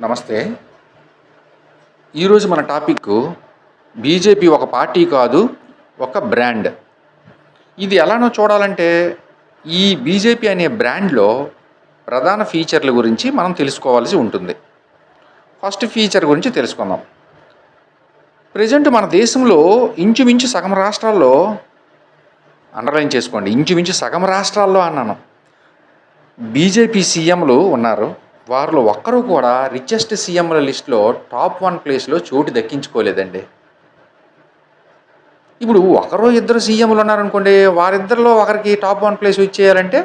నమస్తే. ఈరోజు మన టాపిక్ బీజేపీ ఒక పార్టీ కాదు ఒక బ్రాండ్. ఇది ఎలానో చూడాలంటే ఈ బీజేపీ అనే బ్రాండ్లో ప్రధాన ఫీచర్ల గురించి మనం తెలుసుకోవాల్సి ఉంటుంది. ఫస్ట్ ఫీచర్ గురించి తెలుసుకుందాం. ప్రజెంట్ మన దేశంలో ఇంచుమించు సగం రాష్ట్రాల్లో అండర్లైన్ చేసుకోండి ఇంచుమించు సగం రాష్ట్రాల్లో అన్నాను. బీజేపీ సీఎంలు ఉన్నారు. వారిలో ఒక్కరు కూడా రిచెస్ట్ సీఎంల లిస్ట్లో టాప్ వన్ ప్లేస్లో చోటు దక్కించుకోలేదండి. ఇప్పుడు ఒకరు ఇద్దరు సీఎంలు ఉన్నారనుకోండి వారిద్దరిలో ఒకరికి టాప్ వన్ ప్లేస్ ఇచ్చేయాలంటే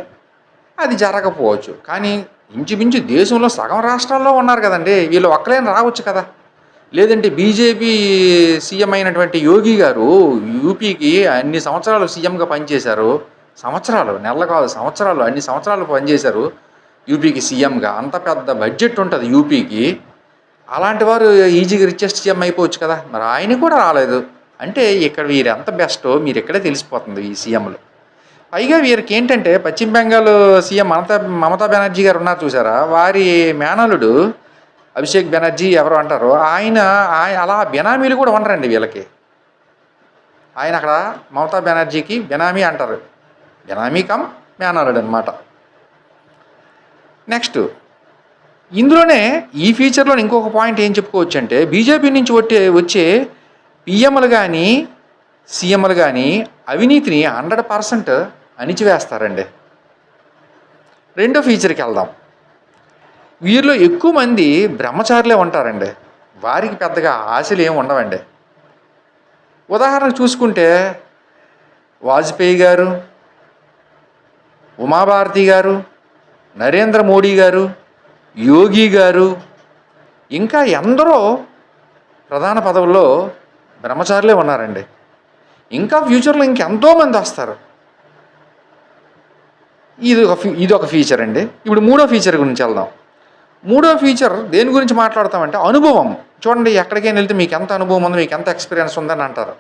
అది జరగకపోవచ్చు. కానీ ఇంచుమించు దేశంలో సగం రాష్ట్రాల్లో ఉన్నారు కదండి వీళ్ళు ఒక్కలేని రావచ్చు కదా. లేదంటే బీజేపీ సీఎం అయినటువంటి యోగి గారు యూపీకి అన్ని సంవత్సరాలు సీఎంగా పనిచేశారు. సంవత్సరాలు నెలలు కాదు సంవత్సరాలు అన్ని సంవత్సరాలు పనిచేశారు. యూపీకి సీఎంగా. అంత పెద్ద బడ్జెట్ ఉంటుంది యూపీకి. అలాంటి వారు ఈజీగా రిచెస్ట్ సీఎం అయిపోవచ్చు కదా. మరి ఆయన కూడా రాలేదు. అంటే ఇక్కడ వీరు ఎంత బెస్టో మీరు ఇక్కడే తెలిసిపోతుంది ఈ సీఎంలు. పైగా వీరికి ఏంటంటే పశ్చిమ బెంగాల్ సీఎం మమతా మమతా బెనర్జీ గారు ఉన్నారు చూసారా? వారి మేనలుడు అభిషేక్ బెనర్జీ ఎవరు అంటారో ఆయన ఆయన అలా బెనామీలు కూడా ఉండరండి వీళ్ళకి. ఆయన అక్కడ మమతా బెనర్జీకి బెనామీ అంటారు. బెనామీ కమ్ మేనలుడు అనమాట నెక్స్ట్ ఇందులోనే ఈ ఫీచర్లో ఇంకొక పాయింట్ ఏం చెప్పుకోవచ్చు అంటే బీజేపీ నుంచి వచ్చే వచ్చే పిఎంలు కానీ సీఎంలు కానీ అవినీతిని హండ్రెడ్ పర్సెంట్ అణిచివేస్తారండి. రెండో ఫీచర్కి వెళ్దాం. వీరిలో ఎక్కువ మంది బ్రహ్మచారులే ఉంటారండి. వారికి పెద్దగా ఆశలు ఏమి ఉండవండి. ఉదాహరణకు చూసుకుంటే వాజ్పేయి గారు ఉమాభారతి గారు నరేంద్ర మోడీ గారు యోగి గారు ఇంకా ఎందరో ప్రధాన పదవుల్లో బ్రహ్మచారులే ఉన్నారండి. ఇంకా ఫ్యూచర్లో ఇంకెంతోమంది వస్తారు. ఇది ఒక ఫీ ఇది ఒక ఫీచర్ అండి. ఇప్పుడు మూడో ఫీచర్ గురించి వెళ్దాం. మూడో ఫీచర్ దేని గురించి మాట్లాడతామంటే అనుభవం. చూడండి ఎక్కడికైనా వెళ్తే మీకు ఎంత అనుభవం ఉంది మీకు ఎంత ఎక్స్పీరియన్స్ ఉందని అంటారు.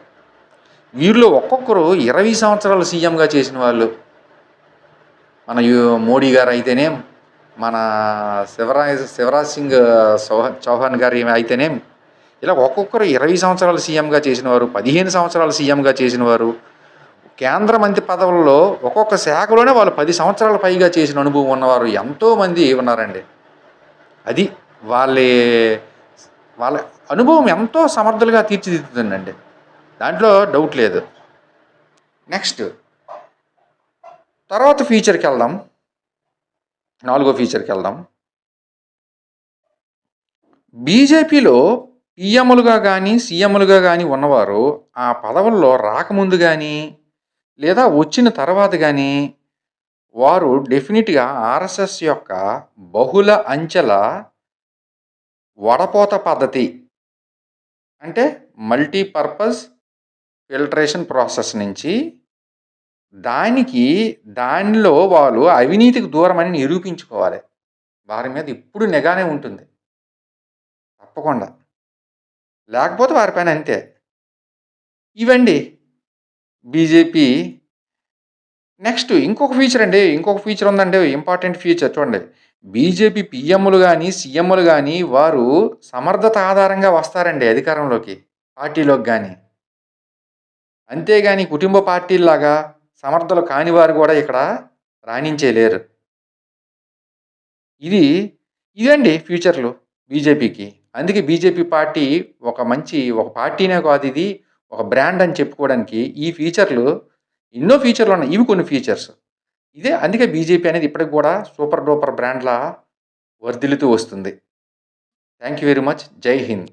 వీరిలో ఒక్కొక్కరు ఇరవై సంవత్సరాలు సీఎంగా చేసిన వాళ్ళు మన మోడీ గారు అయితేనే మన శివరాజ్ శివరాజ్ సింగ్ చౌహాన్ గారు అయితేనే ఇలా ఒక్కొక్కరు ఇరవై సంవత్సరాలు సీఎంగా చేసిన వారు పదిహేను సంవత్సరాలు సీఎంగా చేసిన వారు కేంద్ర మంత్రి పదవుల్లో ఒక్కొక్క శాఖలోనే వాళ్ళు పది సంవత్సరాల పైగా చేసిన అనుభవం ఉన్నవారు ఎంతోమంది ఉన్నారండి. అది వాళ్ళ వాళ్ళ అనుభవం ఎంతో సమర్థులుగా తీర్చిదిద్దుతుందండి. దాంట్లో డౌట్ లేదు. నెక్స్ట్ తర్వాత ఫీచర్కి వెళ్దాం. నాలుగో ఫీచర్కి వెళ్దాం. బీజేపీలో పిఎంలుగా కానీ సీఎంలుగా కానీ ఉన్నవారు ఆ పదవుల్లో రాకముందు కానీ లేదా వచ్చిన తర్వాత కానీ వారు డెఫినెట్గా ఆర్ఎస్ఎస్ యొక్క బహుళ అంచెల వడపోత పద్ధతి అంటే మల్టీపర్పస్ ఫిల్టరేషన్ ప్రాసెస్ నుంచి దానికి దానిలో వాళ్ళు అవినీతికి దూరమని నిరూపించుకోవాలి. వారి మీద ఇప్పుడు నిఘానే ఉంటుంది. తప్పకుండా. లేకపోతే వారి పైన అంతే. ఇవండి బీజేపీ నెక్స్ట్ ఇంకొక ఫీచర్ అండి. ఇంకొక ఫీచర్ ఉందండి. ఇంపార్టెంట్ ఫీచర్ చూడండి. బీజేపీ పిఎంలు కానీ సీఎంలు కానీ వారు సమర్థత ఆధారంగా వస్తారండి అధికారంలోకి పార్టీలోకి కానీ అంతేగాని కుటుంబ పార్టీల్లాగా సమర్థులు కాని వారు కూడా ఇక్కడ రాణించేలేరు. ఇది ఇదండి ఫ్యూచర్లు బీజేపీకి. అందుకే బీజేపీ పార్టీ ఒక మంచి ఒక పార్టీనే కాదు ఇది ఒక బ్రాండ్ అని చెప్పుకోవడానికి ఈ ఫీచర్లు ఎన్నో ఫీచర్లు ఉన్నాయి. ఇవి కొన్ని ఫీచర్స్ ఇదే అందుకే బీజేపీ అనేది ఇప్పటికి కూడా సూపర్ డూపర్ బ్రాండ్లా వర్ధిల్లుతూ వస్తుంది. Thank you very much. జై హింద్.